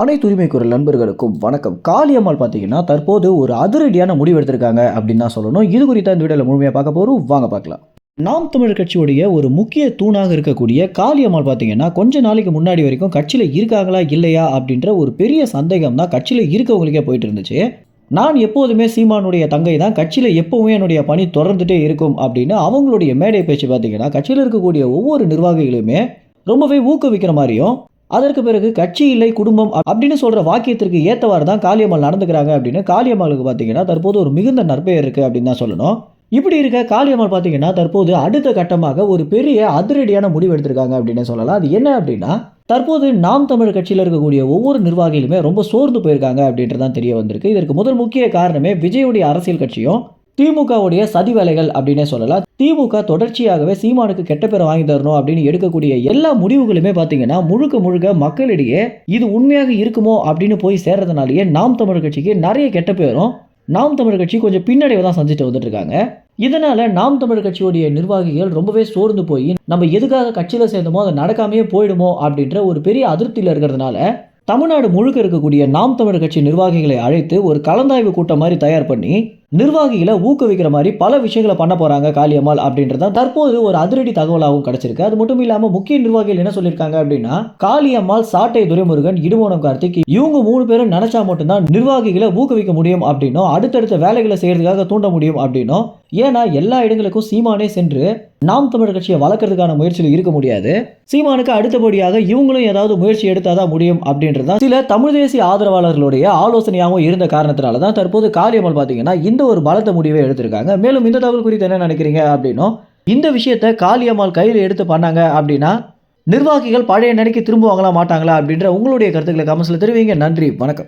அனைத்து உரிமை குரல் நண்பர்களுக்கும் வணக்கம். காளியம்மாள் பார்த்தீங்கன்னா தற்போது ஒரு அதிரடியான முடிவு எடுத்திருக்காங்க அப்படின்னு தான் சொல்லணும். இது குறித்த இந்த வீடியோவில் முழுமையாக பார்க்க போகிறோம் வாங்க பார்க்கலாம். நாம் தமிழர் கட்சியுடைய ஒரு முக்கிய தூணாக இருக்கக்கூடிய காளியம்மாள் பார்த்தீங்கன்னா கொஞ்ச நாளைக்கு முன்னாடி வரைக்கும் கட்சியில் இருக்காங்களா இல்லையா அப்படின்ற ஒரு பெரிய சந்தேகம் தான் கட்சியில் இருக்கவங்களுக்கே போயிட்டு இருந்துச்சு. நான் எப்போதுமே சீமானுடைய தங்கை தான். கட்சியில் எப்போவுமே என்னுடைய பணி தொடர்ந்துட்டே இருக்கும் அப்படின்னு அவங்களுடைய மேடை பேச்சு பார்த்தீங்கன்னா கட்சியில் இருக்கக்கூடிய ஒவ்வொரு நிர்வாகிகளுமே ரொம்பவே ஊக்குவிக்கிற மாதிரியும் அதற்கு பிறகு கட்சி இல்லை குடும்பம் அப்படின்னு சொல்ற வாக்கியத்திற்கு ஏத்தவாறு தான் காளியம்மாள் நடந்துக்கிறாங்க அப்படின்னு காளியம்மாளுக்கு பார்த்தீங்கன்னா தற்போது ஒரு மிகுந்த நற்பெயர் இருக்கு அப்படின்னு தான் சொல்லணும். இப்படி இருக்க காளியம்மாள் பார்த்தீங்கன்னா தற்போது அடுத்த கட்டமாக ஒரு பெரிய அதிரடியான முடிவு எடுத்திருக்காங்க அப்படின்னு சொல்லலாம். அது என்ன அப்படின்னா தற்போது நாம் தமிழ் கட்சியில் இருக்கக்கூடிய ஒவ்வொரு நிர்வாகிகளுமே ரொம்ப சோர்ந்து போயிருக்காங்க அப்படின்றது தான் தெரிய வந்திருக்கு. இதற்கு முதல் முக்கிய காரணமே விஜயுடைய அரசியல் கட்சியும் திமுகவுடைய சதி வேலைகள் அப்படின்னே சொல்லலாம். திமுக தொடர்ச்சியாகவே சீமானுக்கு கெட்ட பேரை வாங்கி தரணும் அப்படின்னு எடுக்கக்கூடிய எல்லா முடிவுகளுமே பார்த்தீங்கன்னா முழுக்க முழுக்க மக்களிடையே இது உண்மையாக இருக்குமோ அப்படின்னு போய் சேர்றதுனாலேயே நாம் தமிழர் கட்சிக்கு நிறைய கெட்ட பேரும் நாம் தமிழர் கட்சி கொஞ்சம் பின்னடைவை தான் சந்திச்சுட்டு வந்துட்டு இருக்காங்க இதனால நாம் தமிழர் கட்சியுடைய நிர்வாகிகள் ரொம்பவே சோர்ந்து போய் நம்ம எதுக்காக கட்சியில் சேர்ந்தோமோ அது நடக்காமையே போயிடுமோ அப்படின்ற ஒரு பெரிய அதிருப்தியில் இருக்கிறதுனால தமிழ்நாடு முழுக்க இருக்கக்கூடிய நாம் தமிழர் கட்சி நிர்வாகிகளை அழைத்து ஒரு கலந்தாய்வு கூட்டம் மாதிரி தயார் பண்ணி நிர்வாகிகளை ஊக்குவிக்கிற மாதிரி பல விஷயங்களை பண்ண போகிறாங்க காளியம்மாள் அப்படின்றத தற்போது ஒரு அதிரடி தகவலாகவும் கிடைச்சிருக்கு. அது மட்டும் இல்லாமல் முக்கிய நிர்வாகிகள் என்ன சொல்லியிருக்காங்க அப்படின்னா காளியம்மாள் சாட்டை துரைமுருகன் இடுமோனம் கார்த்திக் இவங்க மூணு பேரும் நினைச்சா மட்டும்தான் நிர்வாகிகளை ஊக்குவிக்க முடியும் அப்படின்னும் அடுத்தடுத்த வேலைகளை செய்யறதுக்காக தூண்ட முடியும் அப்படின்னும் ஏன்னா எல்லா இடங்களுக்கும் சீமானே சென்று நாம் தமிழர் கட்சியை வளர்க்கறதுக்கான முயற்சியில் இருக்க முடியாது. சீமானுக்கு அடுத்தபடியாக இவங்களும் ஏதாவது முயற்சி எடுத்தாதான் முடியும் அப்படின்றதான் சில தமிழ் தேசிய ஆதரவாளர்களுடைய ஆலோசனையாகவும் இருந்த காரணத்தினால தான் தற்போது காளியம்மாள் பார்த்தீங்கன்னா இந்த ஒரு பலத்த முடிவை எடுத்திருக்காங்க. மேலும் இந்த தகவல் குறித்து என்ன நினைக்கிறீங்க அப்படின்னும் இந்த விஷயத்தை காளியம்மாள் கையில் எடுத்து பண்ணாங்க அப்படின்னா நிர்வாகிகள் பழைய நிலைக்கு திரும்புவாங்களா மாட்டாங்களா அப்படின்ற உங்களுடைய கருத்துக்களை கமெண்ட்ஸில் தெரிவிங்க. நன்றி. வணக்கம்.